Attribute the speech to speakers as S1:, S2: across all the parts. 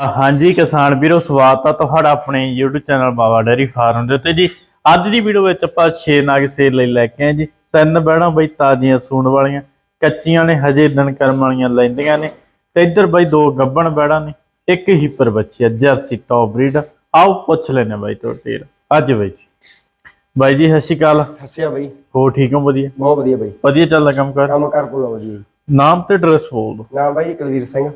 S1: ਹਾਂਜੀ ਕਿਸਾਨ ਵੀਰੋ ਸਵਾਗਤ ਆ ਤੁਹਾਡਾ ਆਪਣੇ YouTube channel Baba dairy farm ਦੇ ਉੱਤੇ ਜੀ। ਅੱਜ ਦੀ ਵੀਡੀਓ ਵਿੱਚ ਆਪਾਂ 6 ਨਾਗ ਸੇਲ ਲਈ ਲੈ ਕੇ ਆਏ ਜੀ। ਤਿੰਨ ਬਹਿਣਾ ਬਈ ਤਾਜ਼ੀਆਂ ਸੂਣ ਵਾਲੀਆਂ ਕੱਚੀਆਂ ਨੇ ਹਜੇ ਦਿਨ ਕਰਮ ਵਾਲੀਆਂ ਲੈਂਦੀਆਂ ਨੇ। ਤੇ ਇੱਧਰ ਬਈ ਦੋ ਗੱਬਣ ਬਹਿਣਾ ਨੇ ਇੱਕ ਹੀਪਰ ਬੱਚੀ ਆ ਜਰਸੀ ਟੌਪ ਬਰੀਡ ਆਓ ਪੁੱਛ ਲੈਨੇ ਬਾਈ ਤੁਹਾਡੇ ਅੱਜ ਬਾਈ ਜੀ। ਬਾਈ ਜੀ ਸਤਿ ਸ਼੍ਰੀ ਅਕਾਲ।
S2: ਹੱਸਿਆ ਬਈ।
S1: ਹੋ ਠੀਕ ਹੋ? ਵਧੀਆ?
S2: ਬਹੁਤ ਵਧੀਆ ਬਈ।
S1: ਵਧੀਆ ਚੱਲਦਾ ਕੰਮ ਕਰ?
S2: ਕੰਮ ਕਰ ਪੂਰਾ ਵਧੀਆ।
S1: ਨਾਮ ਤੇ ਐਡਰੈਸ ਬੋਲ ਦੋ
S2: ਨਾਮ ਬਾਈ ਕੁਲਵੀਰ ਸਿੰਘ।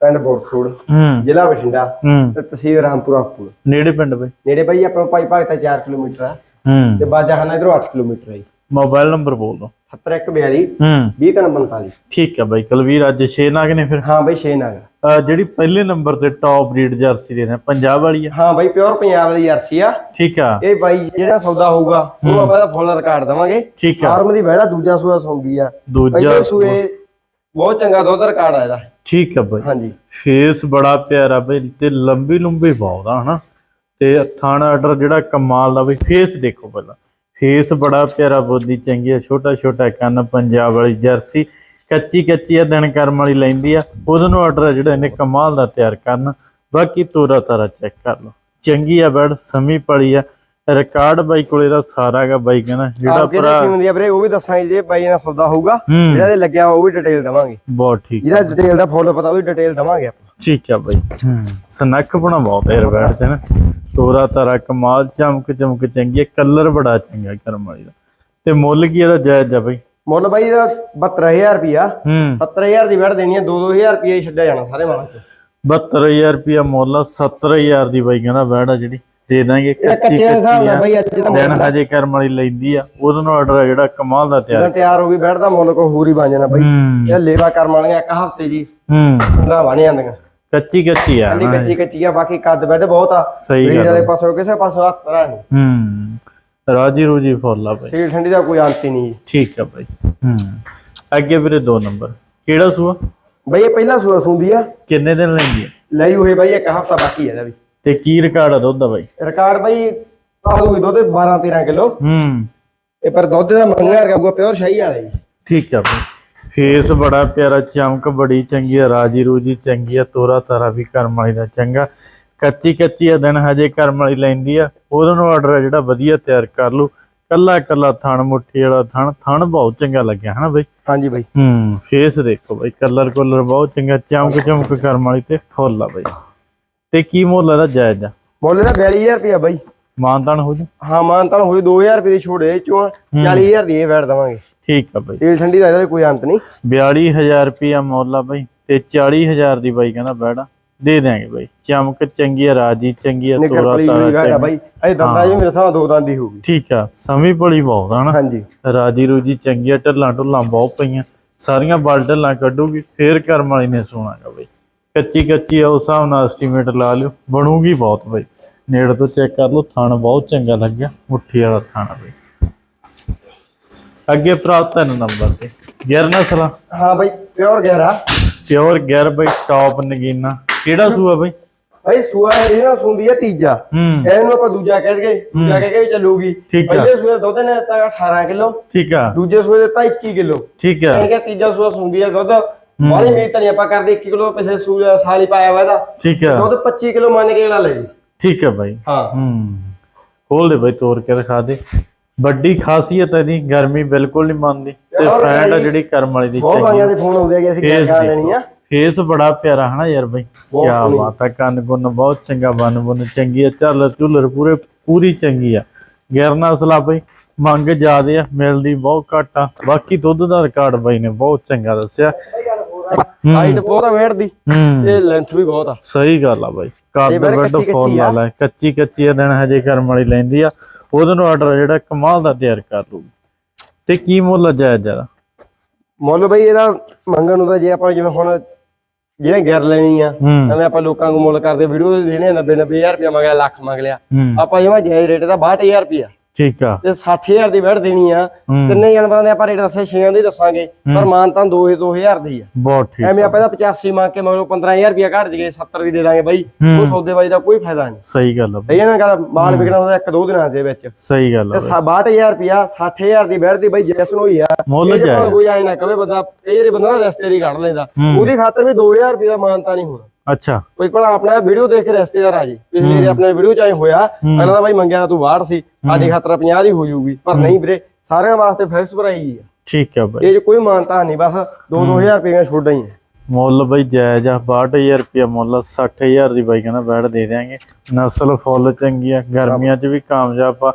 S2: ਪਿੰਡ ਬੋਰਥੋੜ
S1: ਹੂੰ।
S2: ਜ਼ਿਲ੍ਹਾ ਬਠਿੰਡਾ
S1: ਹੂੰ।
S2: ਤੇ ਤਹਿਸੀਲ ਰਾਮਪੁਰਾ ਫੂਲ
S1: ਨੇੜੇ ਪਿੰਡ ਬਈ?
S2: ਨੇੜੇ ਬਾਈ ਆਪਣਾ ਭਾਈ ਭਾਗਤਾ 4 ਕਿਲੋਮੀਟਰ ਆ।
S1: ਹੂੰ।
S2: ਤੇ ਬਾਜਾਖਾਨਾ ਇਧਰੋਂ 8 ਕਿਲੋਮੀਟਰ ਜੀ।
S1: ਮੋਬਾਈਲ ਨੰਬਰ ਬੋਲ ਦੋ।
S2: 7142
S1: ਹੂੰ।
S2: 20345
S1: ਠੀਕ ਹੈ ਬਾਈ ਕੁਲਵੀਰ ਅੱਜ 6 ਨਾਗ ਨੇ ਫਿਰ?
S2: ਹਾਂ ਬਾਈ 6 ਨਾਗ।
S1: ਜਿਹੜੀ ਪਹਿਲੇ ਨੰਬਰ ਤੇ ਟੌਪ ਬਰੀਡ ਜਰਸੀ ਦੇ ਨੇ ਪੰਜਾਬ ਵਾਲੀ ਆ?
S2: ਹਾਂ ਬਾਈ ਪਿਓਰ ਪੰਜਾਬ ਦੀ ਜਰਸੀ ਆ।
S1: ਠੀਕ ਆ।
S2: ਇਹ ਬਾਈ ਜਿਹੜਾ ਸੌਦਾ ਹੋਊਗਾ ਉਹ ਆਪਾਂ ਦਾ ਫੁੱਲ ਰਿਕਾਰਡ ਦਵਾਂਗੇ।
S1: ਠੀਕ ਆ।
S2: ਫਾਰਮ ਦੀ ਬਹਿੜਾ ਦੂਜਾ ਸੂਆ ਸੌਂਗੀ ਆ।
S1: ਦੂਜਾ
S2: ਸੂਏ ਬਹੁਤ ਚੰਗਾ ਦੁੱਧ ਰਿਕਾਰਡ ਆ ਇਹਦਾ।
S1: ਠੀਕ ਆ ਬਾਈ।
S2: ਹਾਂਜੀ।
S1: ਫੇਸ ਬੜਾ ਪਿਆਰਾ ਬਈ ਤੇ ਲੰਬੀ ਲੰਬੀ ਆ ਹਨਾ? ਤੇ ਥਾਣਾ ਆਰਡਰ ਜਿਹੜਾ ਕਮਾਲ ਦਾ ਬਈ ਫੇਸ ਦੇਖੋ ਪਹਿਲਾਂ। ਫੇਸ ਬੜਾ ਪਿਆਰਾ ਬੋਦੀ ਚੰਗੀ ਆ ਛੋਟਾ ਛੋਟਾ ਕੰਨ ਪੰਜਾਬ ਵਾਲੀ ਜਰਸੀ। ਕੱਚੀ ਕੱਚੀ ਆ ਦਿਨ ਕਰਮ ਵਾਲੀ ਲੈਂਦੀ ਆ। ਉਹਦੇ ਨੂੰ ਆਰਡਰ ਜਿਹੜਾ ਇਹਨੇ ਕਮਾਲ ਦਾ ਤਿਆਰ ਕਰਨ। ਬਾਕੀ ਤੋਰਾ ਤਾਰਾ ਚੈੱਕ ਕਰ ਲਓ। ਚੰਗੀ ਆ ਬੈਡ ਸਮੀ ਪੜੀ ਆ। ਰਿਕਾਰਡ ਬਾਈ ਕੋਲੇ ਦਾ ਸਾਰਾ ਹੈਗਾ ਬਾਈ ਕਹਿੰਦਾ ਜਿਹੜਾ ਭਰਾ
S2: ਸੀਮ ਦੀ ਆ ਵੀਰੇ ਉਹ ਵੀ ਦੱਸਾਂਗੇ ਜੇ ਬਾਈ ਨਾਲ ਸੌਦਾ ਹੋਊਗਾ ਜਿਹੜਾ ਦੇ ਲੱਗਿਆ ਉਹ ਵੀ ਡਿਟੇਲ ਦਵਾਂਗੇ।
S1: ਬਹੁਤ ਠੀਕ
S2: ਜਿਹਦਾ ਡਿਟੇਲ ਦਾ ਫੁੱਲ ਪਤਾ ਉਹਦੀ ਡਿਟੇਲ ਦਵਾਂਗੇ ਆਪਾਂ।
S1: ਠੀਕ ਆ ਬਾਈ। ਸਨੱਖ ਬਣਾ ਬਹੁਤ ਹੈ ਬੈਠ ਤੇ ਨਾ। ਤੋਰਾ ਤਾਰਾ ਕਮਾਲ ਚਮਕ ਚਮਕ ਚੰਗੀ ਹੈ ਕਲਰ ਬੜਾ ਚੰਗਾ ਕਰਮ ਵਾਲੀ ਦਾ। ਤੇ ਮੁੱਲ ਕੀ ਇਹਦਾ ਜਾਇਜ਼ ਆ ਬਾਈ?
S2: ਮੁੱਲ ਬਾਈ ਦਾ 72000 ਰੁਪਿਆ
S1: ਹੂੰ।
S2: 70000 ਦੀ ਵੜ ਦੇਣੀ ਹੈ 2-2000 ਰੁਪਏ ਹੀ ਛੱਡਿਆ ਜਾਣਾ ਸਾਰੇ ਮਾਲਾਂ ਚ।
S1: 72000 ਰੁਪਿਆ ਮੁੱਲ ਆ, 70000 ਦੀ ਬਾਈ ਕਹਿੰਦਾ ਬੈੜ ਆ ਜਿਹੜੀ। ਦੇ ਦਾਂਗੇ ਕੱਚੀ
S2: ਕੱਚੇ
S1: ਆ ਦਿਨ ਹਜੇ ਕਰਮ ਵਾਲੀ ਲੈਂਦੀ ਆ ਉਹਦੇ ਨਾਲ ਆਰਡਰ ਜਿਹੜਾ ਕਮਾਲ ਦਾ ਤਿਆਰ
S2: ਤਿਆਰ ਹੋ ਗਈ ਬੈਠਦਾ ਮੁੱਲ ਕੋ ਹੋਰ ਬਣ ਜਾਣਾ ਬਾਈ। ਇਹ ਲੇਵਾ ਕਰਮ ਵਾਲੀਆਂ ਇੱਕ ਹਫ਼ਤੇ ਜੀ।
S1: ਹੂੰ।
S2: 15 ਬਣ ਜਾਂਦੀਆਂ।
S1: ਕੱਚੀ ਕੱਚੀ ਆ ਨਾ।
S2: ਕੱਚੀ ਕੱਚੀ ਆ ਬਾਕੀ ਕੱਦ ਬੈੱਡ ਬਹੁਤ ਆ।
S1: ਸਹੀ ਗੱਲ
S2: ਵਾਲੇ ਪਾਸੋਂ ਕਿਸੇ ਪਾਸੋਂ ਹੱਥ ਤਰ੍ਹਾਂ ਨਹੀਂ।
S1: ਹੂੰ। ਰਾਜੀ ਰੂਜੀ ਫੁੱਲ ਆ ਬਾਈ।
S2: ਸੀਲ ਠੰਡੀ ਦਾ ਕੋਈ ਅੰਤ ਹੀ ਨਹੀਂ।
S1: ਠੀਕ ਆ ਬਾਈ। ਹੂੰ। ਅੱਗੇ ਵੀਰੇ ਦੋ ਨੰਬਰ। ਕਿਹੜਾ ਸੂਆ?
S2: ਬਾਈ ਇਹ ਪਹਿਲਾ ਸੂਆ ਸੁੰਦੀ ਆ।
S1: ਕਿੰਨੇ ਦਿਨ ਲੈਂਦੀ ਆ?
S2: ਲਈ ਹੋਏ ਬਾਈ ਇੱਕ ਹਫਤਾ ਬਾਕੀ ਹੈ ਇਹਦਾ ਵੀ।
S1: ਤੇ ਕੀ ਰਿਕਾਰਡ ਆ ਦੁੱਧ ਦਾ ਬਾਈ?
S2: ਰਿਕਾਰਡ ਬਾਈ ਆਲੂਗੀ ਦੁੱਧ 12 13 ਕਿਲੋ।
S1: ਹੂੰ।
S2: ਇਹ ਪਰ ਦੁੱਧ ਦਾ ਮੰਗਾ ਰਗਾ ਪਿਓਰ ਸ਼ਾਹੀ ਵਾਲਾ ਜੀ।
S1: ਠੀਕ ਆ ਬਾਈ। ਫੇਸ ਬੜਾ ਪਿਆਰਾ ਚਮਕ ਬੜੀ ਚੰਗੀ ਆ ਰਾਜੀ ਰੂਜੀ ਚੰਗੀ ਆ ਤੋਰਾ ਤਾਰਾ ਵੀ ਕਰਮ ਵਾਲੀ ਦਾ ਚੰਗਾ। ਕੱਚੀ ਕੱਚੀ ਆ ਦਿਨ ਹਜੇ ਕਰਮ ਵਾਲੀ ਲੈਂਦੀ ਆ। ਉਹਦੇ ਨੂੰ ਆਰਡਰ ਆ ਜਿਹੜਾ ਵਧੀਆ ਤਿਆਰ ਕਰ ਲੂ ਕੱਲਾ ਕੱਲਾ ਥਣ ਮੁੱਠੀ ਵਾਲਾ ਥਣ ਥਣ ਬਹੁਤ ਚੰਗਾ ਲੱਗਿਆ ਹਨਾ ਬਾਈ?
S2: ਹਾਂਜੀ ਬਾਈ।
S1: ਹੂੰ ਫੇਸ ਦੇਖੋ ਬਾਈ ਕਲਰ ਕੋਲਰ ਬਹੁਤ ਚੰਗਾ ਚਮਕ ਚਮਕ ਕਰਮ ਵਾਲੀ ਤੇ ਫੁੱਲ ਆ ਬਾਈ। ਤੇ ਕੀ ਮੁੱਲ ਇਹਦਾ ਜਾਇਜ਼? ਆ
S2: ਮੁੱਲ ਇਹਦਾ 42000 ਰੁਪਿਆ ਬਾਈ।
S1: ਮਾਨਤਾਨ ਹੋ ਜੂ?
S2: ਹਾਂ ਮਾਨ ਤਾਂ ਹੋਈ 2000 ਰੁਪਏ ਦੀ ਛੋੜ ਇਹ ਚੋਂ 40000 ਦੀ ਇਹ ਵੈਟ ਦਵਾਂਗੇ।
S1: ਠੀਕ ਆ ਬਾਈ।
S2: ਸੀਲ ਠੰਡੀ ਦਾ ਇਹਦਾ ਕੋਈ ਅੰਤ ਨਹੀਂ।
S1: 42000 ਰੁਪਿਆ ਮੁੱਲ ਆ ਬਾਈ ਤੇ 40000 ਦੀ ਬਾਈ ਕਹਿੰਦਾ ਬੈੜਾ ਦੇ ਦਿਆਂਗੇ ਬਾਈ। ਚਮਕ ਚੰਗੀ ਆ ਰਾਜੀ ਚੰਗੀ ਆ ਤੋਰਾ ਤਾਰਾ।
S2: ਬਾਈ। ਇਹ ਦੰਦਾਂ ਜੀ ਮੇਰੇ ਸਾਹ ਦੋ ਦੰਦ ਹੀ ਹੋਊਗੀ।
S1: ਠੀਕ ਆ ਸਮੀ ਬੜੀ ਬਹੁਤ ਆ ਹਨਾ
S2: ਹਾਂਜੀ।
S1: ਰਾਜੀ ਰੂਜੀ ਚੰਗੀ ਆ ਢੱਲਾਂ ਢੁੱਲਾਂ ਬਹੁਤ ਪਈਆਂ। ਸਾਰੀਆਂ ਬਲ ਢੱਲਾਂ ਕੱਢੂਗੀ ਫੇਰ ਕਰਮ ਵਾਲੀ ਨੇ ਸੋਣਾਗਾ ਬਾਈ। ਕੱਚੀ ਕੱਚੀ ਆ ਉਸ ਹਿਸਾਬ ਨਾਲ ਐਸਟੀਮੇਟ ਲਾ ਲਿਓ। ਬਣੂਗੀ ਬਹੁਤ ਬਾਈ। ਨੇੜੇ ਤੋਂ ਚੈੱਕ ਕਰ ਲਓ ਥਣ ਬਹੁਤ ਚੰਗਾ ਲੱਗਿਆ। ਮੁੱਠੀ ਵਾਲਾ ਥਣ ਆ ਬਾਈ। ਅੱਗੇ ਤਿੰਨ ਨੰਬਰ ਤੇ। ਗਿਰਨਾ ਸਲਾ
S2: ਹਾਂ ਬਾਈ ਪਿਓਰ ਗੈਰਾ
S1: ਪਿਓਰ ਗਿਰ ਬਾਈ ਟੌਪ ਨਗੀਨਾ। ਕਿਹੜਾ ਸੂਆ ਬਾਈ?
S2: ਬਾਈ ਸੂਆ ਇਹ ਨਾ ਸੁੰਦੀ ਹੈ ਤੀਜਾ। ਇਹਨੂੰ ਆਪਾਂ ਦੂਜਾ ਕਹਿ ਕੇ ਦੂਜਾ ਕਹਿ ਕੇ ਵੀ ਚੱਲੂਗੀ।
S1: ਠੀਕ ਆ।
S2: ਪਹਿਲੇ ਸੂਏ ਦੁੱਧ ਨੇ ਤਾਂ 18 ਕਿਲੋ।
S1: ਠੀਕ ਆ।
S2: ਦੂਜੇ ਸੂਏ ਦੇ ਤਾਂ 21 ਕਿਲੋ।
S1: ਠੀਕ ਆ।
S2: ਇਹ ਕਿ ਤੀਜਾ ਸੂਆ ਸੁੰਦੀ ਹੈ ਦੁੱਧ। ਬਾਹਲੀ ਮੀਤ ਨਹੀਂ ਆਪਾਂ ਕਰਦੇ 21 ਕਿਲੋ ਪਿਛਲੇ ਸਾਲ ਹੀ ਪਾਇਆ ਵਾ ਇਹਦਾ।
S1: ਠੀਕ ਆ।
S2: ਦੁੱਧ 25 ਕਿਲੋ ਮੰਨ ਕੇ ਜਿਹੜਾ ਲੈ ਜੀ
S1: ਠੀਕ ਆ ਬਾਈ।
S2: ਹਾਂ।
S1: ਹੂੰ। ਖੋਲ ਦੇ ਬਾਈ ਤੋੜ ਕੇ ਦਿਖਾ ਦੇ। ਵੱਡੀ ਖਾਸੀਅਤ ਹੈ ਦੀ ਗਰਮੀ ਬਿਲਕੁਲ ਨਹੀਂ ਮੰਨਦੀ। ਤੇ ਫੈਟ ਆ ਜਿਹੜੀ ਕਰਮ ਵਾਲੀ ਦੀ
S2: ਬਹੁਤ ਆਈਆਂ ਦੇ ਫੋਨ ਆਉਂਦੇ ਆ ਕਿ ਅਸੀਂ ਕਿਆ ਲੈਣੀ ਆ
S1: ਫੇਸ ਬੜਾ ਪਿਆਰਾ ਹਨਾ ਯਾਰ ਬਾਈ?
S2: ਬਹੁਤ
S1: ਕੀ
S2: ਸੋਹਣੀ।
S1: ਬਾਤ ਆ ਕੰਨ ਗੁੰਨ ਬਹੁਤ ਚੰਗਾ ਬਨ ਬੁੰਨ ਚੰਗੀ ਆ ਝੱਲਰ ਝੁੱਲਰ ਪੂਰੇ ਪੂਰੀ ਚੰਗੀ ਆ। ਗਿਰਨਾ ਅਸਲਾ ਬਾਈ ਮੰਗ ਜ਼ਿਆਦੇ ਆ ਮਿਲਦੀ ਬਹੁਤ ਘੱਟ ਆ। ਬਾਕੀ ਦੁੱਧ ਦਾ ਰਿਕਾਰਡ ਬਾਈ ਨੇ ਬਹੁਤ ਚੰਗਾ ਦੱਸਿਆ।
S2: ਹਾਈਟ ਬਹੁਤ ਆ ਵੇੜ ਦੀ। ਤੇ ਲੈਂਥ ਵੀ ਬਹੁਤ ਆ।
S1: ਸਹੀ ਗੱਲ ਆ ਬਾਈ।
S2: ਬਾਈ
S1: ਵੱਡ
S2: ਕੱਚੀ
S1: ਫੋਨ। ਵਾਲਾ ਹੈ। ਕੱਚੀ ਕੱਚੀ ਆ ਦਿਨ ਹਜੇ ਕਰਮ ਵਾਲੀ ਲੈਂਦੀ ਆ। ਉਹਦੇ ਨੂੰ ਆਰਡਰ ਜਿਹੜਾ ਕਮਾਲ ਦਾ ਤਿਆਰ ਕਰ ਲੂਗੀ ਤੇ ਕੀ ਮੁੱਲ ਜਾਇਜ਼ ਜ਼ਿਆਦਾ
S2: ਮੁੱਲ ਬਈ ਇਹਦਾ ਮੰਗਣ ਨੂੰ ਤਾਂ ਜੇ ਆਪਾਂ ਜਿਵੇਂ ਹੁਣ ਜਿਹੜੇ ਗਿਰ ਲੈਣੀ ਆ ਐਵੇਂ ਆਪਾਂ ਲੋਕਾਂ ਨੂੰ ਮੁੱਲ ਕਰਦੇ ਵੀਡੀਓ ਦੇ ਦੇਣੇ 90 90000 ਰੁਪਏ ਮੰਗਿਆ ਲੱਖ ਮੰਗ ਲਿਆ। ਆਪਾਂ ਜਿਵੇਂ ਜਾਇਜ਼ ਰੇਟ ਦਾ 62000 ਰੁਪਏ
S1: ਠੀਕ ਆ।
S2: ਤੇ 60000 ਦੀ ਵੜ ਦੇਣੀ ਆ
S1: ਹੂੰ।
S2: ਤਿੰਨੇ ਜਾਨਵਰਾਂ ਦੇ ਆਪਾਂ ਰੇਟ ਦੱਸੇ ਛੇਆਂ ਦੇ ਦੱਸਾਂਗੇ ਪਰ ਮਾਨ ਤਾਂ 2 2000 ਦੀ ਆ।
S1: ਬਹੁਤ ਠੀਕ
S2: ਐਵੇਂ ਆਪਾਂ ਇਹਦਾ 85 ਮੰਗ ਕੇ ਮਗਰੋਂ 15000 ਰੁਪਏ ਘੱਟ ਜਗੇ 70 ਦੀ ਦੇ ਦਾਂਗੇ ਬਾਈ।
S1: ਹੂੰ।
S2: ਉਹ ਸੌਦੇ ਬਾਈ ਦਾ ਕੋਈ ਫਾਇਦਾ ਨਹੀਂ।
S1: ਸਹੀ ਗੱਲ ਆ। ਬਾਈ,
S2: ਸਹੀ ਹੈ ਨਾ ਗੱਲ ਮਾਲ ਵਿਕਣਾ ਹੁੰਦਾ ਇੱਕ ਦੋ ਦਿਨਾਂ ਦੇ ਵਿੱਚ।
S1: ਸਹੀ ਗੱਲ ਆ
S2: ਤੇ
S1: ਬਾਈ।
S2: 62000 ਰੁਪਿਆ 60000 ਦੀ ਵੜਦੀ ਬਾਈ ਜੈਸਨ ਹੋਈ ਆ।
S1: ਮੁੱਲ
S2: ਇਹ ਜੇ ਭਾਵੇਂ
S1: ਜਾਇਜ਼
S2: ਕੋਈ ਆਏ ਨਾ ਕਵੇ ਬੰਦਾ ਇਹ ਜਿਹੜੇ ਬੰਦਾ ਨਾ ਰਸਤੇ ਦੀ ਕੱਢ ਲੈਂਦਾ।
S1: ਹੂੰ।
S2: ਉਹਦੀ ਖਾਤਰ ਵੀ 2000 ਰੁਪਏ ਦਾ ਮਾਨਤਾ ਨਹੀਂ ਹੋਣਾ।
S1: ਅੱਛਾ।
S2: ਕੋਈ ਕੋਲ ਆਪਣਾ ਵੀਡੀਓ ਦੇਖ ਕੇ ਰਿਸ਼ਤੇਦਾਰ ਆ ਜੀ। ਪਿਛਲੇ ਵਾਰੀ ਆਪਣੇ ਵੀਡੀਓ ਚ ਆਏ ਹੋਇਆ ਕਹਿੰਦਾ ਤਾਂ ਬਾਈ ਮੰਗਿਆ ਤਾਂ 62 ਸੀ। ਸਾਡੀ ਖਾਤਰ 50 ਦੀ ਹੋ ਜਾਊਗੀ ਪਰ ਨਹੀਂ ਵੀਰੇ ਸਾਰਿਆਂ ਵਾਸਤੇ ਫਿਕਸ ਹੀ ਆ।
S1: ਠੀਕ ਆ ਬਾਈ।
S2: ਇਹ ਕੋਈ ਮਾਨਤਾ ਨਹੀਂ ਬਸ 2-2000 ਰੁਪਏ ਛੋਡਾਂ ਹੀ
S1: ਮੁੱਲ ਬਈ ਜਾਇਜ਼ ਆ 62000 ਰੁਪਇਆ ਮੁੱਲ 60000 ਦੀ ਬਾਈ ਕਹਿੰਦਾ ਬੈਠ ਦੇ ਦਿਆਂਗੇ। ਨਸਲ ਫੁੱਲ ਚੰਗੀ ਆ ਗਰਮੀਆਂ 'ਚ ਵੀ ਕਾਮਯਾਬ ਆ।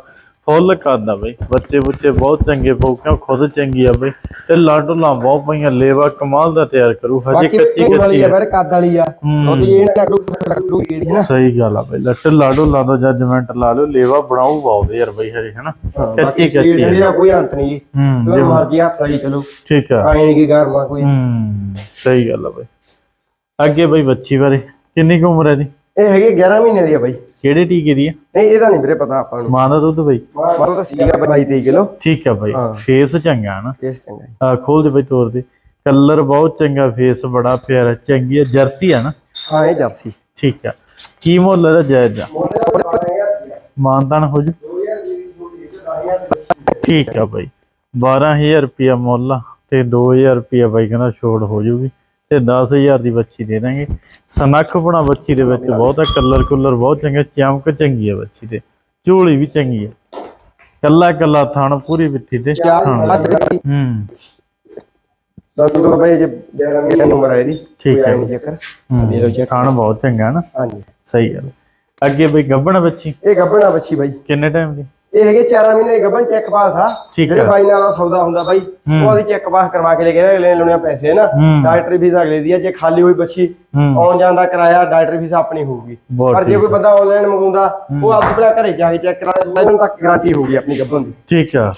S1: ਫੁੱਲ ਕਰਦਾ ਬਈ। ਬੱਚੇ ਬੁੱਚੇ ਬਹੁਤ ਚੰਗੇ ਪਊ ਕਿਉਂ ਖੁਦ ਚੰਗੀ ਆ ਬਈ। ਤੇ ਲਾਡੂ ਲਾਂ ਬਹੁਤ ਪਈਆਂ ਲੇਵਾ ਕਮਾਲ ਦਾ ਤਿਆਰ ਕਰੂ ਹਜੇ ਕੱਚੀ
S2: ਕੱਚੀ ਆ ਫਿਰ ਕੱਦ ਵਾਲੀ ਆ।
S1: ਹੂੰ।
S2: ਉਹ ਇਹ ਕੱਟੂ ਕੱਟੂ ਜਿਹੜੀ ਨਾ।
S1: ਸਹੀ ਗੱਲ ਆ ਬਈ ਲੱਟ ਲਾਡੂ ਲਾ ਦੋ ਜੱਜਮੈਂਟ ਲਾ ਲਿਓ ਲੇਵਾ ਬਣਾਉ ਬਹੁਤ ਯਾਰ ਬਈ ਹਰੇ ਹਨਾ। ਕੱਚੀ ਕੱਚੀ
S2: ਜਿਹੜੀ ਕੋਈ ਅੰਤ ਨਹੀਂ ਜੀ। ਜੋ ਮਰਜ਼ੀ ਹੱਥ ਲਾਈ ਚਲੋ।
S1: ਠੀਕ ਆ।
S2: ਆਏ ਨਹੀਂ ਕੀ ਗਰਮਾ ਕੋਈ।
S1: ਹੂੰ ਸਹੀ ਗੱਲ ਆ ਬਈ। ਅੱਗੇ ਬਈ ਬੱਚੀ ਬਾਰੇ ਕਿੰਨੀ ਕੁ ਉਮਰ ਹੈ ਦੀ
S2: ਇਹ ਹੈਗੀ 11 ਮਹੀਨੇ ਦੀ ਆ ਬਾਈ।
S1: ਕਿਹੜੇ ਟੀਕੇ ਦੀ ਆ?
S2: ਨਹੀਂ ਇਹਦਾ ਨਹੀਂ ਵੀਰੇ ਪਤਾ ਆਪਾਂ ਨੂੰ।
S1: ਮਾਂ ਦਾ ਦੁੱਧ ਬਈ।
S2: ਮਾਰੋ ਤਾਂ ਸੀਗਾ 22 23 ਕਿਲੋ।
S1: ਠੀਕ ਆ ਬਾਈ
S2: ਹਾਂ।
S1: ਫੇਸ ਚੰਗਾ ਨਾ?
S2: ਕੇਸ ਚੰਗਾ ਜੀ।
S1: ਆ ਖੋਲ ਦੇ ਬਈ ਤੋਰ ਦੇ। ਕਲਰ ਬਹੁਤ ਚੰਗਾ ਫੇਸ ਬੜਾ ਪਿਆਰਾ ਚੰਗੀ ਆ ਜਰਸੀ ਆ ਨਾ?
S2: ਹਾਂ ਇਹ ਜਰਸੀ।
S1: ਠੀਕ ਆ। ਕੀ ਮੁੱਲ ਇਹਦਾ ਜਾਇਜ਼ ਆ ਮਾਨਤਾਨ ਹੋ ਜੂ। ਠੀਕ ਆ ਬਾਈ। 12000 ਰੁਪਿਆ ਮੁੱਲ ਆ ਤੇ 2000 ਰੁਪਿਆ ਬਾਈ ਕਹਿੰਦਾ ਛੋੜ ਹੋ ਜੂਗੀ। ਤੇ 10000 ਦੀ ਬੱਚੀ ਦੇ ਦਾਂਗੇ। ਸਨੱਖ ਬਣਾ ਬੱਚੀ ਦੇ ਵਿੱਚ ਬਹੁਤ ਆ ਕਲਰ ਕੁਲਰ ਬਹੁਤ ਚੰਗਾ ਚਮਕ ਚੰਗੀ ਆ ਬੱਚੀ ਦੇ। ਝੋਲੀ ਵੀ ਚੰਗੀ ਆ ਕੱਲਾ ਕੱਲਾ ਥਣ ਪੂਰੀ ਵਿੱਥੀ ਤੇ ਹੂੰ।
S2: ਦੰਦੋ ਰੁਪਏ ਜੇ 11 ਨੰਬਰ ਹੈ ਇਹਦੀ
S1: ਠੀਕ ਹੈ।
S2: ਚੱਕਰ। ਦੇ ਲਓ ਚੈੱਕ
S1: ਥਣ ਬਹੁਤ ਚੰਗਾ ਨਾ।
S2: ਹਾਂਜੀ।
S1: ਸਹੀ ਗੱਲ। ਅੱਗੇ ਬਈ ਗੱਬਣ ਬੱਚੀ?
S2: ਇਹ ਗੱਬਣਾ ਬੱਚੀ ਬਾਈ।
S1: ਕਿੰਨੇ ਟਾਈਮ ਦੀ?
S2: ਇਹ ਹੈਗੇ 4 ਮਹੀਨੇ ਦੀ ਗੱਬਨ ਚੈੱਕ ਪਾਸ ਆ। ਜਿਹੜੇ। ਬਾਈ ਨਾਲ ਸੌਦਾ ਹੁੰਦਾ ਬਾਈ ਉਹ ਆਦੀ ਚੈੱਕ ਪਾਸ ਕਰਵਾ ਕੇ ਲੈ ਕੇ ਅਗਲੇ ਲਾਉਣੇ ਪੈਸੇ ਨਾ। ਡਾਕਟਰੀ ਫੀਸ ਅਗਲੇ ਦੀ ਆ ਜੇ ਖਾਲੀ ਹੋਈ ਬੱਚੀ ਆਉਣ ਜਾਣ ਦਾ ਕਿਰਾਇਆ ਡਾਕਟਰੀ ਫੀਸ ਆਪਣੀ ਹੋਊਗੀ। ਪਰ ਜੇ ਕੋਈ ਬੰਦਾ ਆਨਲਾਈਨ ਮੰਗਾਉਂਦਾ ਉਹ ਆਪ ਆਪਣਾ ਘਰੇ ਜਾ ਕੇ ਚੈੱਕ ਕਰਾ ਲੈਣ ਤੱਕ ਗਾਰੰਟੀ ਹੋਊਗੀ ਆਪਣੀ ਗੱਬਨ ਦੀ।
S1: ਠੀਕ ਆ।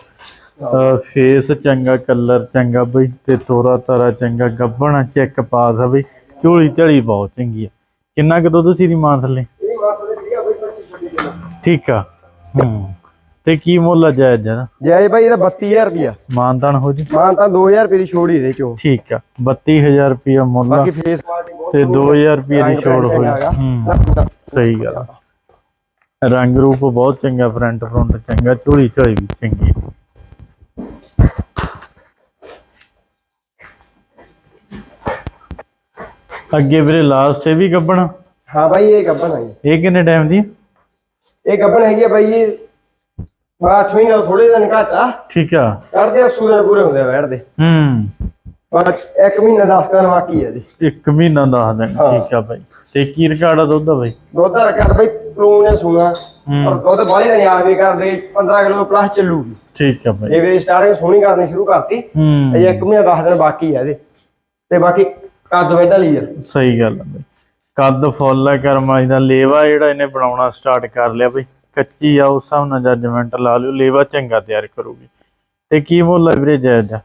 S1: ਫੇਸ ਚੰਗਾ ਕਲਰ ਚੰਗਾ ਬਈ ਤੇ ਤੋਰਾ ਤਾਰਾ ਚੰਗਾ ਗੱਬਣਾ ਚੈੱਕ ਪਾਸ ਆ ਬਈ। ਝੋਲੀ ਝੜੀ ਬਹੁਤ ਚੰਗੀ ਆ। ਕਿੰਨਾ ਕੁ ਦੁੱਧ ਸੀ ਦੀ ਮਾਂ ਥੱਲੇ?
S2: ਇਹ ਮਾਤਰੇ ਦੀ ਆ ਬਾਈ 25 ਕਿਲੋ।
S1: ਠੀਕ ਆ। ਹੂੰ। ਤੇ ਕੀ ਮੁੱਲ ਆ ਜਾਇਜ਼ ਜਨਾ
S2: ਜੈ ਬਾਈ ਇਹਦਾ 32000 ਰੁਪਿਆ
S1: ਮਾਨਤਾਨ ਹੋ ਜੀ।
S2: ਮਾਨ ਤਾਂ 2000 ਰੁਪਏ ਦੀ ਛੋੜ ਹੀ ਇਹਦੇ ਚੋਂ।
S1: ਠੀਕ ਆ 32000 ਰੁਪਿਆ ਮੁੱਲ
S2: ਬਾਕੀ ਫੇਸ
S1: ਤੇ 2000 ਰੁਪਏ ਦੀ ਛੋੜ। ਹੂੰ ਸਹੀ ਗੱਲ ਰੰਗ ਰੂਪ ਬਹੁਤ ਚੰਗਾ ਫਰੰਟ ਫਰੰਟ ਚੰਗਾ ਝੋਲੀ ਝੜੀ ਵੀ ਚੰਗੀ। ਅੱਗੇ ਵੀਰੇ ਲਾਸਟ ਇਹ ਵੀ ਗੱਬਣ?
S2: ਹਾਂ ਬਾਈ ਇਹ ਆ ਜੀ।
S1: ਇਹ ਕਿੰਨੇ ਟਾਈਮ ਦੀ?
S2: ਇਹ ਗੱਬਨ ਹੈਗੀ ਆ ਬਾਈ ਇਹ 8 ਮਹੀਨੇ ਥੋੜੇ ਦਿਨ ਘੱਟ ਆ।
S1: ਠੀਕ ਆ।
S2: ਕਰਦੇ ਆ ਸੂਦਨ ਪੂਰੇ ਹੁੰਦੇ ਆ ਵੈੜ ਦੇ
S1: ਹੂੰ
S2: ਪਰ ਇੱਕ ਮਹੀਨਾ 10 ਦਿਨ ਬਾਕੀ ਆ ਜੀ।
S1: ਇੱਕ ਮਹੀਨਾ ਦੱਸ ਦੇਣ ਠੀਕ ਆ ਬਾਈ। ਤੇ ਕੀ ਰਿਕਾਰਡ ਆ ਦੁੱਧ ਦਾ ਬਾਈ?
S2: ਦੁੱਧ ਦਾ ਕਰ ਬਾਈ ਪਲੂਨ ਨੇ ਸੁਣਾ ਪਰ ਦੁੱਧ ਬਾਲੀ ਦਾ ਨਹੀਂ ਆਵੇ ਕਰਦੇ 15 ਕਿਲੋ ਪਲੱਸ ਚੱਲੂਗੀ
S1: ਠੀਕ ਆ ਬਾਈ।
S2: ਇਹ ਵੀ ਸਟਾਰਟਿੰਗ ਸੋਹਣੀ ਕਰਨੀ ਸ਼ੁਰੂ ਕਰਤੀ। ਅਜੇ ਇੱਕ ਮਹੀਨਾ 10 ਦਿਨ ਬਾਕੀ ਆ ਇਹਦੇ। ਤੇ ਬਾਕੀ ਕੱਦ ਵੈਡਾ ਲਈ ਆ।
S1: ਸਹੀ ਗੱਲ ਆ ਬਈ। ਕੱਦ ਫੁੱਲ ਕਰਮਾਈ ਦਾ ਲੇਵਾ ਜਿਹੜਾ ਇਹਨੇ ਬਣਾਉਣਾ ਸਟਾਰਟ ਕਰ ਲਿਆ ਬਈ। ਕੱਚੀ ਆ ਉਸ ਹਿਸਾਬ ਨਾਲ ਜੱਜਮੈਂਟ ਲਾ ਲਿਓ ਲੇਵਾ ਚੰਗਾ ਤਿਆਰ ਕਰੂਗੀ। ਤੇ ਕੀ ਮੁੱਲ ਆ ਵੀਰੇ ਜਾਇਜ਼? ਦਾ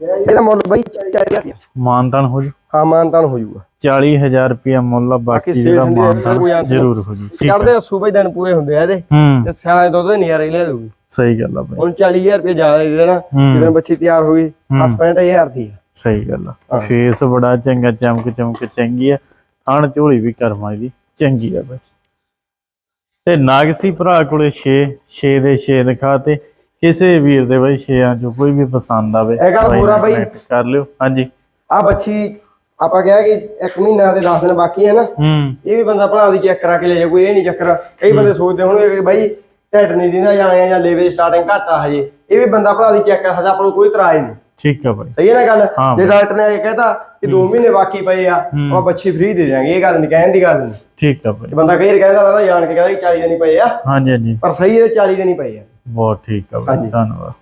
S2: ਇਹਦਾ ਮੁੱਲ ਬਾਈ 40000 ਰੁਪਇਆ
S1: ਮਾਨਤਾਨ ਹੋ ਜੂ?
S2: ਹਾਂ ਮਾਨਤਾਨ ਹੋ ਜਾਊਗਾ
S1: 40000 ਰੁਪਇਆ ਮੁੱਲ ਆ ਬਾਕੀ ਜਿਹੜਾ ਮਾਨਤਾਨ ਜ਼ਰੂਰ ਹੋ ਜੂ। ਠੀਕ ਆ।
S2: ਸੂਬੇ ਦਿਨ ਪੂਰੇ ਹੁੰਦੇ ਆ ਇਹਦੇ।
S1: ਹੂੰ।
S2: ਤੇ ਸਿਆਲਾਂ ਦੇ ਦੁੱਧ ਦੇ ਨਜ਼ਾਰੇ ਲੈ ਲਊਗੀ।
S1: ਸਹੀ ਗੱਲ ਆ ਬਈ।
S2: ਹੁਣ 40000 ਰੁਪਏ ਜ਼ਿਆਦਾ ਦੇ ਦੇਣਾ
S1: ਹੂੰ।
S2: ਜਦੋਂ ਬੱਚੀ ਤਿਆਰ ਹੋ ਗਈ 65000 ਦੀ
S1: ਸਹੀ ਗੱਲ ਆ। ਫੇਸ ਬੜਾ ਚੰਗਾ ਚਮਕ ਚਮਕ ਚੰਗੀ ਆ। ਥਣ ਝੋਲੀ ਵੀ ਕਰਮਾਈ ਦੀ ਚੰਗੀ ਆ ਬਈ। ਤੇ ਨਾਗਸੀ ਭਰਾ ਕੋਲੇ 6 6 ਦੇ 6 ਦਿਖਾਤੇ ਕਿਸੇ ਵੀਰ ਦੇ ਬਈ 6ਾਂ ਚੋਂ ਕੋਈ ਵੀ ਪਸੰਦ ਆਵੇ
S2: ਇਹ ਗੱਲ ਆ
S1: ਨਾਲ
S2: ਬਈ।
S1: ਕਰ ਲਿਓ। ਹਾਂਜੀ।
S2: ਆ ਬੱਚੀ ਆਪਾਂ ਕਿਹਾ ਕਿ ਇੱਕ ਮਹੀਨਾ ਤੇ 10 ਦਿਨ ਬਾਕੀ ਹੈ ਨਾ। ਇਹ ਵੀ ਬੰਦਾ ਭਰਾ ਦੀ ਚੈੱਕ ਕਰਾ ਕੇ ਲੈ ਜਾ ਕੋਈ ਇਹ ਨਹੀਂ ਚੱਕਰ। ਕਈ ਬੰਦੇ ਸੋਚਦੇ ਹੋਣਗੇ ਕਿ ਬਾਈ ਢਿੱਡ ਨਹੀਂ ਦਿੰਦਾ ਜਾਂ ਆਏ ਆ ਜਾਂ ਲੈਵੇ ਸਟਾਰਟਿੰਗ ਘੱਟ ਆ ਹਜੇ। ਇਹ ਵੀ ਬੰਦਾ ਭਰਾ ਦੀ ਚੈੱਕ ਕਰ ਸਕਦਾ ਆਪਾਂ ਨੂੰ ਕੋਈ ਇਤਰਾਜ਼ ਨਹੀਂ
S1: ਠੀਕ ਆ ਬਾਈ।
S2: ਸਹੀ ਹੈ ਨਾ ਗੱਲ?
S1: ਹਾਂ
S2: ਜੇ ਡਾਕਟਰ ਨੇ ਇਹ ਕਹਿਤਾ ਕਿ 2 ਮਹੀਨੇ ਬਾਕੀ ਪਏ ਆ ਆਪਾਂ ਬੱਚੀ ਫ੍ਰੀ ਦੇ ਦਿਆਂਗੇ ਇਹ ਗੱਲ ਨਹੀਂ ਕਹਿਣ ਦੀ ਗੱਲ ਨਹੀਂ।
S1: ਠੀਕ ਬਾਈ।
S2: ਜੇ ਬੰਦਾ ਕਈ ਕਹਿੰਦਾ ਲੱਗਦਾ ਜਾਣ ਕੇ ਕਹਿੰਦਾ ਕਿ 40 ਦਿਨ ਹੀ ਪਏ ਆ।
S1: ਹਾਂਜੀ ਹਾਂਜੀ।
S2: ਪਰ ਸਹੀ ਇਹਦੇ 40 ਦਿਨ ਹੀ ਪਏ ਆ।
S1: ਬਹੁਤ ਠੀਕ ਆ ਬਾਈ ਧੰਨਵਾਦ।